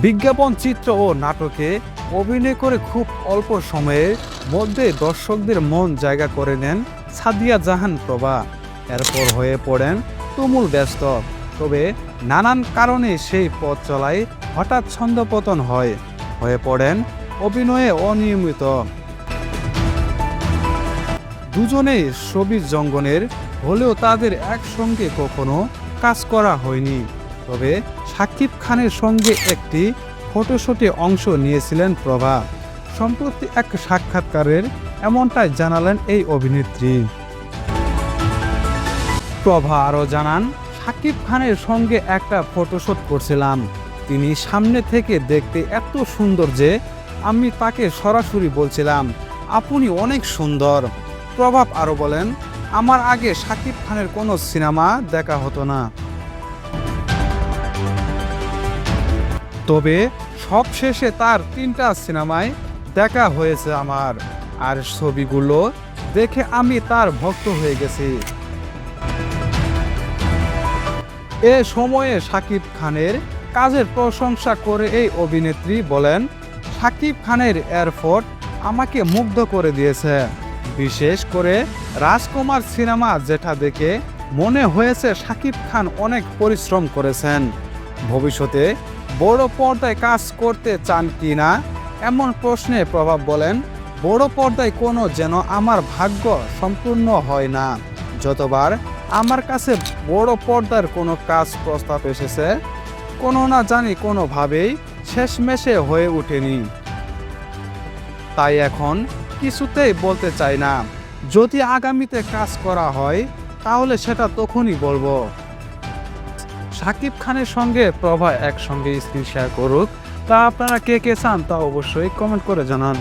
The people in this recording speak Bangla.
বিজ্ঞাপন, চিত্র ও নাটকে অভিনয় করে খুব অল্প সময়ে মধ্যে দর্শকদের মন জায়গা করে নেন সাদিয়া জাহান প্রভা। এরপর হয়ে পড়েন তুমুল ব্যস্ত। তবে নানান কারণে সেই পথ চলায় হঠাৎ ছন্দপতন হয়। হয়ে পড়েন অভিনয়ে অনিয়মিত। দুজনেই ছবির জঙ্গনের, হলেও তাদের একসঙ্গে কখনো কাজ করা হয়নি। তবে সাকিব খানের সঙ্গে একটি ফটোশুটে অংশ নিয়েছিলেন প্রভা। সম্প্রতি এক সাক্ষাৎকারের এমনটাই জানালেন এই অভিনেত্রী। প্রভা আরও জানান, সাকিব খানের সঙ্গে একটা ফটোশুট করছিলাম। তিনি সামনে থেকে দেখতে এত সুন্দর যে আমি তাকে সরাসরি বলছিলাম, আপনি অনেক সুন্দর। প্রভাব আরও বলেন, আমার আগে সাকিব খানের কোনো সিনেমা দেখা হতো না। তবে সব শেষে তার তিনটা সিনেমায় দেখা হয়েছে আমার। আর ছবিগুলো দেখে আমি তার ভক্ত হয়ে গেছি। এ সময়ে শাকিব খানের কাজের প্রশংসা করে এই অভিনেত্রী বলেন শাকিব খানের এয়ারফোর্ট আমাকে মুগ্ধ করে দিয়েছে। বিশেষ করে রাজকুমার সিনেমা যেটা দেখে মনে হয়েছে শাকিব খান অনেক পরিশ্রম করেছেন। ভবিষ্যতে বড় পর্দায় কাজ করতে চান কি না? এমন প্রশ্নে প্রভাব বলেন, বড় পর্দায় কোনো যেন আমার ভাগ্য সম্পূর্ণ হয় না। যতবার আমার কাছে বড় পর্দার কোনো কাজ প্রস্তাব এসেছে, কোনো না জানি কোনোভাবেই শেষমেশে হয়ে ওঠেনি। তাই এখন কিছুতেই বলতে চাই না, যদি আগামীতে কাজ করা হয়, তাহলে সেটা তখনই বলব। সাকিব খানের সঙ্গে প্রভা একসঙ্গে স্ক্রিন শেয়ার করুক। তা আপনারা কে কে চান তা অবশ্যই কমেন্ট করে জানান।